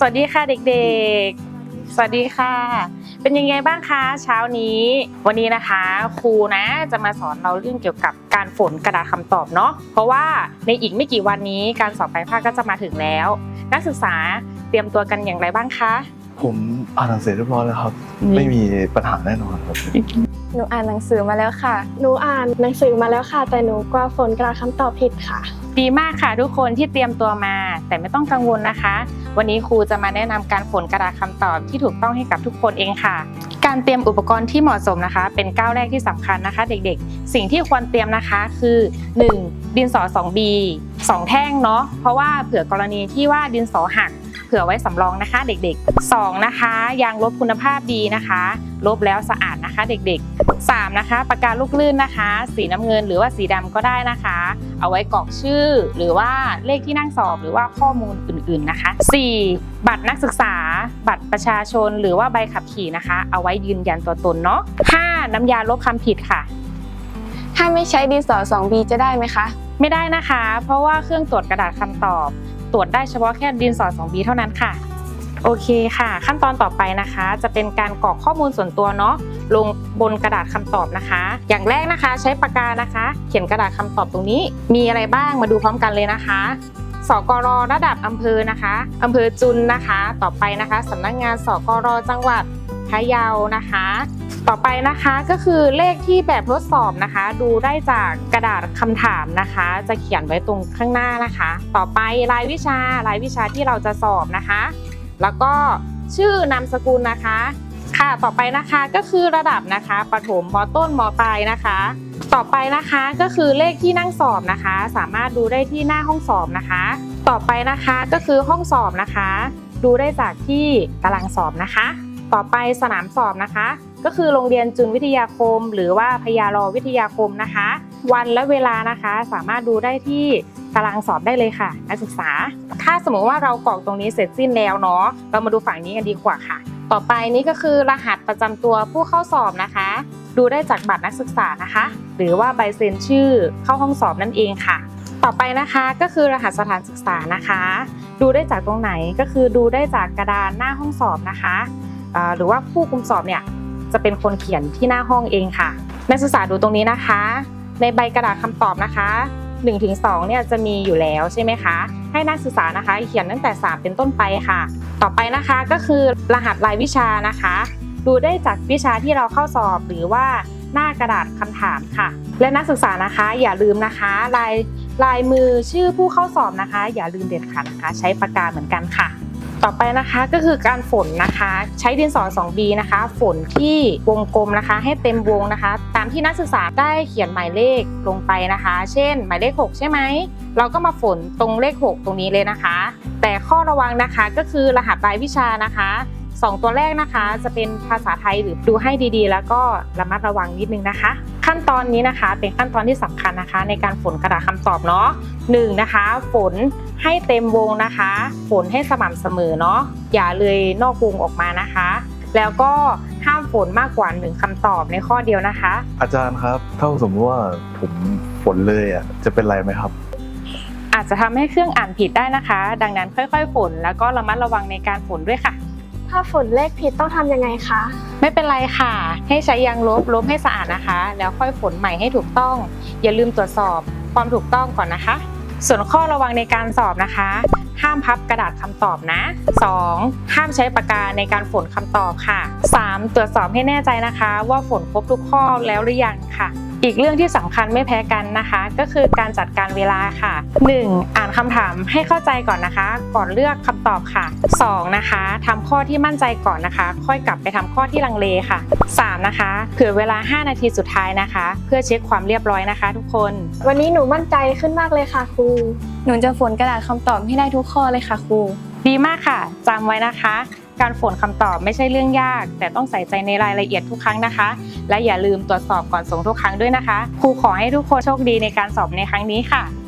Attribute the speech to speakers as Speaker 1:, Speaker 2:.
Speaker 1: สวัสดีค่ะเด็กๆ สวัสดีค่ะ เป็นยังไงบ้างคะเช้านี้ วันนี้นะคะครูนะจะมาสอนเราเรื่องเกี่ยวกับการฝนกระดาษคำตอบเนาะ เพราะว่าในอีกไม่กี่วันนี้การสอบปลายภาคก็จะมาถึงแล้ว นักศึกษาเตรียมตัวกันอย่างไรบ้างคะ
Speaker 2: ผมอ่านหนังสือเรียบร้อยแล้วครับ ไม่มีปัญหาแน่นอนครับ
Speaker 3: หนูอ่านหนังสือมาแล้วค่ะ
Speaker 4: หนูอ่านหนังสือมาแล้วค่ะ แต่หนูกลัวฝนกระดาษคำตอบผิดค่ะ
Speaker 1: ดีมากค่ะทุกคนที่เตรียมตัวมา แต่ไม่ต้องกังวลนะคะ วันนี้ครูจะมาแนะนำการฝนกระดาษคำตอบที่ถูกต้องให้กับทุกคนเองค่ะ การเตรียมอุปกรณ์ที่เหมาะสมนะคะ เป็นก้าวแรกที่สำคัญนะคะ เด็กๆ สิ่งที่ควรเตรียมนะคะคือ 1. ดินสอ 2B 2 แท่งเนาะเพราะว่าเผื่อกรณีที่ว่าดินสอหัก เผื่อไว้สำรองนะคะเด็กๆ 2 นะคะยางลบคุณภาพดีนะคะลบแล้วสะอาดนะคะเด็กๆ 3 นะคะปากกาลูกลื่นนะคะ สีน้ำเงินหรือว่าสีดำก็ได้นะคะ เอาไว้กรอกชื่อ หรือว่าเลขที่นั่งสอบหรือว่าข้อมูลอื่นๆนะคะ 4. บัตรนักศึกษา บัตรประชาชนหรือว่าใบขับขี่นะคะ เอาไว้ยืนยันตัวตนเนาะ 5. น้ำยาลบคำผิดค่ะ
Speaker 3: ถ้าไม่ใช้ดินสอ 2B จะได้ไหมคะ
Speaker 1: ไม่ได้นะคะ เพราะว่าเครื่องตรวจกระดาษคำตอบ ตรวจได้เฉพาะแค่ดินสอ 2B เท่านั้นค่ะ โอเคค่ะ ขั้นตอนต่อไปนะคะ จะเป็นการกรอกข้อมูลส่วนตัวเนาะลงบนกระดาษคำตอบนะคะ อย่างแรกนะคะใช้ปากกานะคะ เขียนกระดาษคำตอบตรงนี้ มีอะไรบ้างมาดูพร้อมกันเลยนะคะสกรระดับอำเภอนะคะอำเภอจุนนะคะ ต่อไปนะคะสำนักงานสกรจังหวัดพะเยานะคะ ต่อไปนะคะก็คือเลขที่แบบทดสอบนะคะ ดูได้จากกระดาษคำถามนะคะ จะเขียนไว้ตรงข้างหน้านะคะ ต่อไปรายวิชารายวิชาที่เราจะสอบนะคะ แล้วก็ชื่อนามสกุลนะคะ ค่ะต่อไปนะคะก็คือระดับนะคะประถมมต้นมปลายนะคะ ต่อไปนะคะก็คือเลขที่นั่งสอบนะคะ สามารถดูได้ที่หน้าห้องสอบนะคะ ต่อไปนะคะก็คือห้องสอบนะคะ ดูได้จากที่ตารางสอบนะคะ ต่อไปสนามสอบนะคะ ก็คือโรงเรียนจุนวิทยาคม หรือว่าพยารอวิทยาคมนะคะ วันและเวลานะคะสามารถดูได้ที่ตารางสอบได้เลยค่ะนักศึกษา ถ้าสมมติว่าเรากรอกตรงนี้เสร็จสิ้นแล้วเนาะเรามาดูฝั่งนี้กันดีกว่าค่ะ ต่อไปนี้ก็คือรหัสประจำตัวผู้เข้าสอบนะคะ ดูได้จากบัตรนักศึกษานะคะ หรือว่าใบเซ็นชื่อเข้าห้องสอบนั่นเองค่ะ ต่อไปนะคะก็คือรหัสสถานศึกษานะคะ ดูได้จากตรงไหนก็คือดูได้จากกระดานหน้าห้องสอบนะคะหรือว่าผู้คุมสอบเนี่ย จะเป็นคนเขียนที่หน้าห้องเองค่ะ นักศึกษาดูตรงนี้นะคะ ในใบกระดาษคำตอบนะคะ1ถึง2เนี่ยจะมีอยู่แล้วใช่ไหมคะ ให้นักศึกษานะคะ เขียนตั้งแต่ 3 เป็นต้นไปค่ะ ต่อไปนะคะก็คือรหัสรายวิชานะคะ ดูได้จากวิชาที่เราเข้าสอบหรือว่าหน้ากระดาษคำถามค่ะ และนักศึกษานะคะอย่าลืมนะคะลายลายมือชื่อผู้เข้าสอบนะคะ อย่าลืมเด็ดขาดนะคะ ใช้ปากกาเหมือนกันค่ะ ต่อไปนะคะก็คือการฝนนะคะ ใช้ดินสอ 2B นะคะ ฝนที่วงกลมนะคะ ให้เต็มวงนะคะ ตามที่นักศึกษาได้เขียนหมายเลขลงไปนะคะ เช่น หมายเลข 6 ใช่ไหม เราก็มาฝนตรงเลข 6 ตรงนี้เลยนะคะ แต่ข้อระวังนะคะก็คือรหัสรายวิชานะคะ สองตัวแรกนะคะ จะเป็นภาษาไทยหรือดูให้ดีๆ แล้วก็ระมัดระวังนิดนึงนะคะ ขั้นตอนนี้นะคะ เป็นขั้นตอนที่สำคัญนะคะ ในการฝนกระดาษคำตอบเนาะหนึ่งนะคะ ฝนให้เต็มวงนะคะ ฝนให้สม่ำเสมอเนาะอย่าเลยนอกวงออกมานะคะ แล้วก็ห้ามฝนมากกว่าหนึ่งคำตอบในข้อเดียวนะคะ
Speaker 2: อาจารย์ครับถ้าสมมติว่าผมฝนเลยอะจะเป็นไรไหมครับ
Speaker 1: อาจจะทำให้เครื่องอ่านผิดได้นะคะ ดังนั้นค่อย ๆ ฝน แล้วก็ระมัดระวังในการฝนด้วยค่ะ
Speaker 4: ถ้าฝนเลขผิดต้องทำยังไงคะ
Speaker 1: ไม่เป็นไรค่ะ ให้ใช้ยางลบลบให้สะอาดนะคะ แล้วค่อยฝนใหม่ให้ถูกต้อง อย่าลืมตรวจสอบความถูกต้องก่อนนะคะ ส่วนข้อระวังในการสอบนะคะ ห้ามพับกระดาษคำตอบนะ 2. ห้ามใช้ปากกาในการฝนคำตอบค่ะ 3. ตรวจสอบให้แน่ใจนะคะ ว่าฝนครบทุกข้อแล้วหรือยังค่ะ อีกเรื่องที่สำคัญไม่แพ้กันนะคะ ก็คือการจัดการเวลาค่ะ 1. อ่านคำถามให้เข้าใจก่อนนะคะ ก่อนเลือกคำตอบค่ะ 2. นะคะทำข้อที่มั่นใจก่อนนะคะ ค่อยกลับไปทำข้อที่ลังเลค่ะ 3. นะคะเผื่อเวลา 5 นาทีสุดท้ายนะคะ เพื่อเช็คความเรียบร้อยนะคะ ทุกคน
Speaker 4: วันนี้หนูมั่นใจขึ้นมากเลยค่ะครู
Speaker 3: หนูจะฝนกระดาษคำตอบให้ได้ทุกข้อเลยค่ะครู
Speaker 1: ดีมากค่ะจำไว้นะคะ การฝนคำตอบไม่ใช่เรื่องยาก แต่ต้องใส่ใจในรายละเอียดทุกครั้งนะคะ และอย่าลืมตรวจสอบก่อนส่งทุกครั้งด้วยนะคะ ครูขอให้ทุกคนโชคดีในการสอบในครั้งนี้ค่ะ